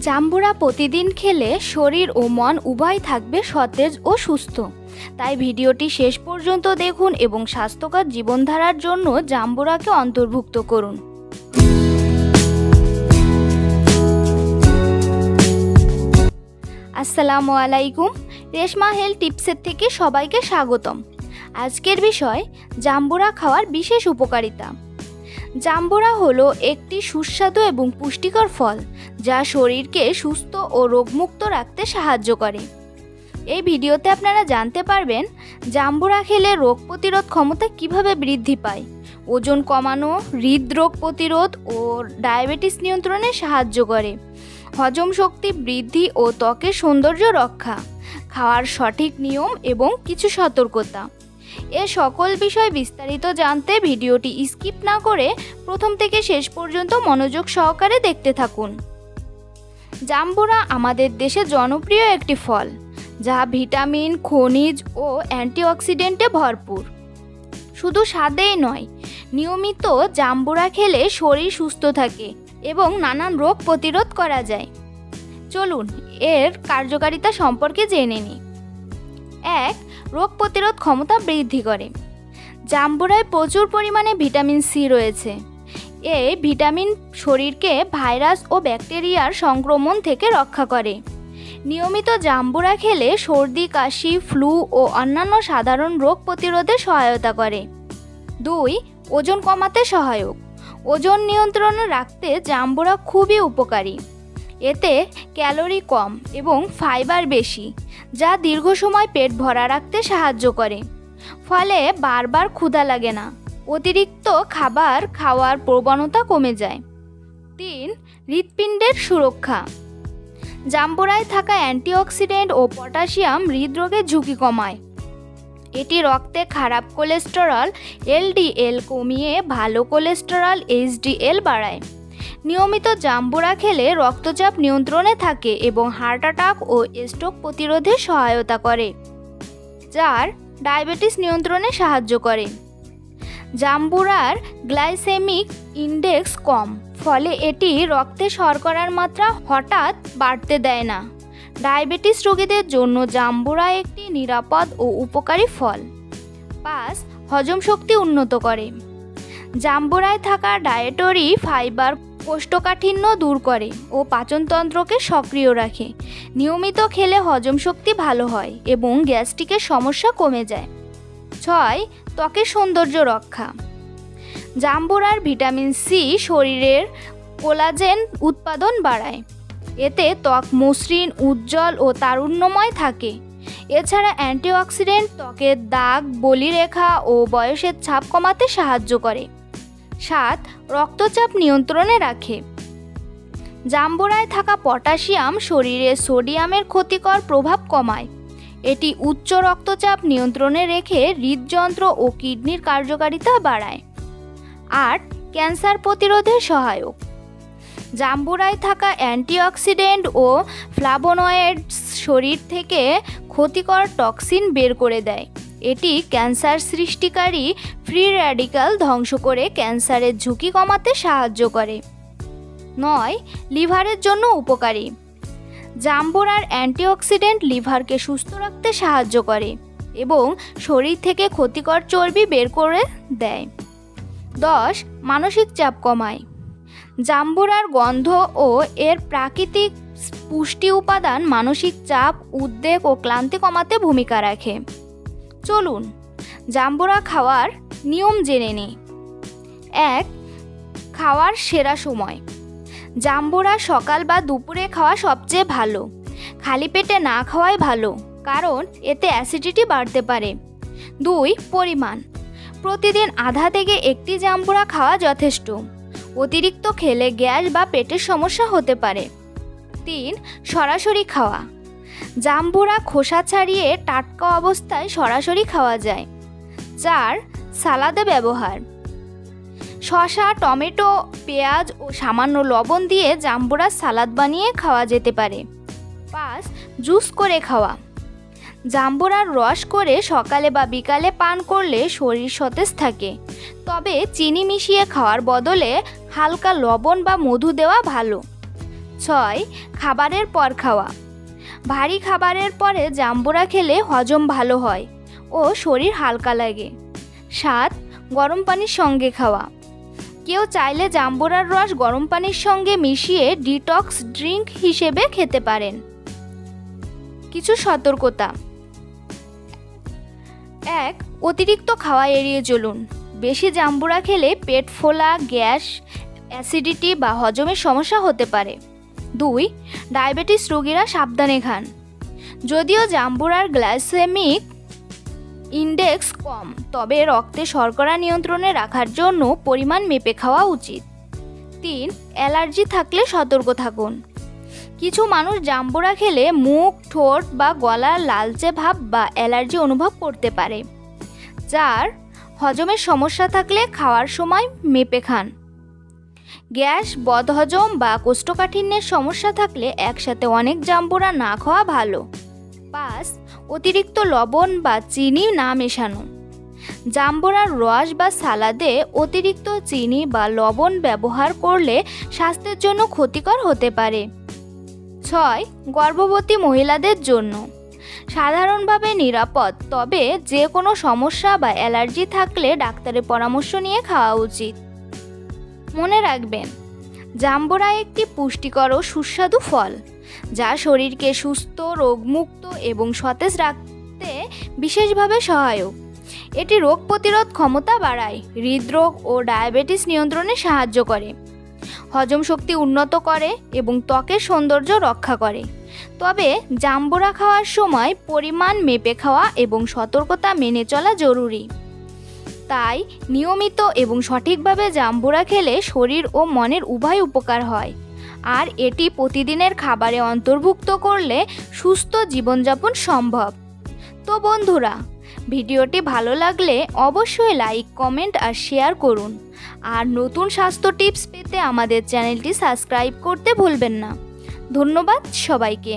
জাম্বুরা প্রতিদিন খেলে শরীর ও মন উভয় থাকবে সতেজ ও সুস্থ। তাই ভিডিওটি শেষ পর্যন্ত দেখুন এবং স্বাস্থ্যকর জীবনধারার জন্য জাম্বুরাকে অন্তর্ভুক্ত করুন। আসসালামু আলাইকুম, রেশমা হেলথ টিপসের থেকে সবাইকে স্বাগতম। আজকের বিষয়, জাম্বুরা খাওয়ার বিশেষ উপকারিতা। জাম্বুরা হলো একটি সুস্বাদু এবং পুষ্টিকর ফল, যা শরীরকে সুস্থ ও রোগমুক্ত রাখতে সাহায্য করে। এই ভিডিওতে আপনারা জানতে পারবেন, জাম্বুরা খেলে রোগ প্রতিরোধ ক্ষমতা কীভাবে বৃদ্ধি পায়, ওজন কমানো, হৃদরোগ প্রতিরোধ ও ডায়াবেটিস নিয়ন্ত্রণে সাহায্য করে, হজম শক্তি বৃদ্ধি ও ত্বকের সৌন্দর্য রক্ষা, খাওয়ার সঠিক নিয়ম এবং কিছু সতর্কতা। এ সকল বিষয় বিস্তারিত জানতে ভিডিওটি স্কিপ না করে প্রথম থেকে শেষ পর্যন্ত মনোযোগ সহকারে দেখতে থাকুন। জাম্বুরা আমাদের দেশে জনপ্রিয় একটি ফল, যা ভিটামিন, খনিজ ও অ্যান্টিঅক্সিডেন্টে ভরপুর। শুধু স্বাদেই নয়, নিয়মিত জাম্বুরা খেলে শরীর সুস্থ থাকে এবং নানান রোগ প্রতিরোধ করা যায়। চলুন, এর কার্যকারিতা সম্পর্কে জেনে নিই। এক রোগ প্রতিরোধ ক্ষমতা বৃদ্ধি করে। জাম্বুরায় প্রচুর পরিমাণে ভিটামিন সি রয়েছে। এই ভিটামিন শরীরকে ভাইরাস ও ব্যাকটেরিয়ার সংক্রমণ থেকে রক্ষা করে। নিয়মিত জাম্বুরা খেলে সর্দি, কাশি, ফ্লু ও অন্যান্য সাধারণ রোগ প্রতিরোধে সহায়তা করে। দুই, ওজন কমাতে সহায়ক। ওজন নিয়ন্ত্রণে রাখতে জাম্বুরা খুবই উপকারী। এতে ক্যালোরি কম এবং ফাইবার বেশি, যা দীর্ঘ সময় পেট ভরা রাখতে সাহায্য করে। ফলে বারবার ক্ষুধা লাগে না। অতিরিক্ত খাবার খাওয়ার প্রবণতা কমে যায়। তিন, হৃৎপিণ্ডের সুরক্ষা। জাম্বুরায় থাকা অ্যান্টিঅক্সিডেন্ট ও পটাশিয়াম হৃদরোগের ঝুঁকি কমায়। এটি রক্তে খারাপ কোলেস্টেরল, এলডিএল কমিয়ে ভালো কোলেস্টেরল, এইচডিএল বাড়ায়। নিয়মিত জাম্বুরা খেলে রক্তচাপ নিয়ন্ত্রণে থাকে এবং হার্ট অ্যাটাক ও স্ট্রোক প্রতিরোধে সহায়তা করে, যার ডায়াবেটিস নিয়ন্ত্রণে সাহায্য করে। জাম্বুরার গ্লাইসেমিক ইন্ডেক্স কম, ফলে এটি রক্তে শর্করার মাত্রা হঠাৎ বাড়তে দেয় না। ডায়াবেটিস রোগীদের জন্য জাম্বুরা একটি নিরাপদ ও উপকারী ফল। পাঁচ, হজম শক্তি উন্নত করে। জাম্বুরায় থাকা ডায়েটরি ফাইবার কোষ্ঠকাঠিন্য দূর করে ও পাচনতন্ত্রকে সক্রিয় রাখে। নিয়মিত খেলে হজম শক্তি ভালো হয় এবং গ্যাস্ট্রিকের সমস্যা কমে যায়। ছয় ত্বকের সৌন্দর্য রক্ষা। জাম্বুরার ভিটামিন সি শরীরের কোলাজেন উৎপাদন বাড়ায়। এতে ত্বক মসৃণ, উজ্জ্বল ও তারুণ্যময় থাকে। এছাড়া অ্যান্টিঅক্সিডেন্ট ত্বকের দাগ, বলিরেখা ও বয়সের ছাপ কমাতে সাহায্য করে। সাত, রক্তচাপ নিয়ন্ত্রণে রাখে। জাম্বুরায় থাকা পটাশিয়াম শরীরে সোডিয়ামের ক্ষতিকর প্রভাব কমায়। এটি উচ্চ রক্তচাপ নিয়ন্ত্রণে রেখে হৃদযন্ত্র ও কিডনির কার্যকারিতা বাড়ায়। আট, ক্যান্সার প্রতিরোধে সহায়ক। জাম্বুরায় থাকা অ্যান্টিঅক্সিডেন্ট ও ফ্লাভোনয়েডস শরীর থেকে ক্ষতিকর টক্সিন বের করে দেয়। এটি ক্যান্সার সৃষ্টিকারী ফ্রি র্যাডিক্যাল ধ্বংস করে ক্যান্সারের ঝুঁকি কমাতে সাহায্য করে। নয়, লিভারের জন্য উপকারী। জাম্বুরার অ্যান্টিঅক্সিডেন্ট লিভারকে সুস্থ রাখতে সাহায্য করে এবং শরীর থেকে ক্ষতিকর চর্বি বের করে দেয়। দশ, মানসিক চাপ কমায়। জাম্বুরার গন্ধ ও এর প্রাকৃতিক পুষ্টি উপাদান মানসিক চাপ, উদ্বেগ ও ক্লান্তি কমাতে ভূমিকা রাখে। চলুন, জাম্বুরা খাওয়ার নিয়ম জেনে নিই। এক, খাওয়ার সেরা সময়। জাম্বুরা সকাল বা দুপুরে খাওয়া সবচেয়ে ভালো। খালি পেটে না খাওয়াই ভালো, কারণ এতে অ্যাসিডিটি বাড়তে পারে। দুই, পরিমাণ। প্রতিদিন আধা থেকে একটি জাম্বুরা খাওয়া যথেষ্ট। অতিরিক্ত খেলে গ্যাস বা পেটের সমস্যা হতে পারে। তিন, সরাসরি খাওয়া। জাম্বুরা খোসা ছাড়িয়ে টাটকা অবস্থায় সরাসরি খাওয়া যায় চার সালাদে ব্যবহার। শসা, টমেটো, পেঁয়াজ ও সামান্য লবণ দিয়ে জাম্বুরার সালাদ বানিয়ে খাওয়া যেতে পারে। পাঁচ জুস করে খাওয়া। জাম্বুরার রস করে সকালে বা বিকালে পান করলে শরীর সতেজ থাকে। তবে চিনি মিশিয়ে খাওয়ার বদলে হালকা লবণ বা মধু দেওয়া ভালো। ছয়, খাবারের পর খাওয়া। ভারী খাবারের পরে জাম্বুরা খেলে হজম ভালো হয় ও শরীর হালকা লাগে। সাত গরম পানির সঙ্গে খাওয়া। কেউ চাইলে জাম্বুরার রস গরম পানির সঙ্গে মিশিয়ে ডিটক্স ড্রিঙ্ক হিসেবে খেতে পারেন। কিছু সতর্কতা। এক, অতিরিক্ত খাওয়া এড়িয়ে চলুন। বেশি জাম্বুরা খেলে পেট ফোলা, গ্যাস, অ্যাসিডিটি বা হজমের সমস্যা হতে পারে। দুই, ডায়াবেটিস রোগীরা সাবধানে খান। যদিও জাম্বুরার গ্লাইসেমিক ইন্ডেক্স কম, তবে রক্তে শর্করা নিয়ন্ত্রণে রাখার জন্য পরিমাণ মেপে খাওয়া উচিত। তিন, অ্যালার্জি থাকলে সতর্ক থাকুন। কিছু মানুষ জাম্বুরা খেলে মুখ, ঠোঁট বা গলার লালচে ভাব বা অ্যালার্জি অনুভব করতে পারে। চার, হজমের সমস্যা থাকলে খাওয়ার সময় মেপে খান। গ্যাস, বদহজম বা কোষ্ঠকাঠিন্যের সমস্যা থাকলে একসাথে অনেক জাম্বুরা না খাওয়া ভালো। পাঁচ অতিরিক্ত লবণ বা চিনি না মেশানো। জাম্বুরার রস বা সালাদে অতিরিক্ত চিনি বা লবণ ব্যবহার করলে স্বাস্থ্যের জন্য ক্ষতিকর হতে পারে। ছয়, গর্ভবতী মহিলাদের জন্য। সাধারণভাবে নিরাপদ, তবে যে কোনো সমস্যা বা অ্যালার্জি থাকলে ডাক্তারের পরামর্শ নিয়ে খাওয়া উচিত। মনে রাখবেন, জাম্বুরা একটি পুষ্টিকর ও সুস্বাদু ফল, যা শরীরকে সুস্থ, রোগমুক্ত এবং সতেজ রাখতে বিশেষভাবে সহায়ক। এটি রোগ প্রতিরোধ ক্ষমতা বাড়ায়, হৃদরোগ ও ডায়াবেটিস নিয়ন্ত্রণে সাহায্য করে, হজম শক্তি উন্নত করে এবং ত্বকের সৌন্দর্য রক্ষা করে। তবে জাম্বুরা খাওয়ার সময় পরিমাণ মেপে খাওয়া এবং সতর্কতা মেনে চলা জরুরি। তাই নিয়মিত এবং সঠিকভাবে জাম্বুরা খেলে শরীর ও মনের উভয় উপকার হয়। আর এটি প্রতিদিনের খাবারে অন্তর্ভুক্ত করলে সুস্থ জীবনযাপন সম্ভব। তো বন্ধুরা, ভিডিওটি ভালো লাগলে অবশ্যই লাইক, কমেন্ট আর শেয়ার করুন। আর নতুন স্বাস্থ্য টিপস পেতে আমাদের চ্যানেলটি সাবস্ক্রাইব করতে ভুলবেন না। ধন্যবাদ সবাইকে।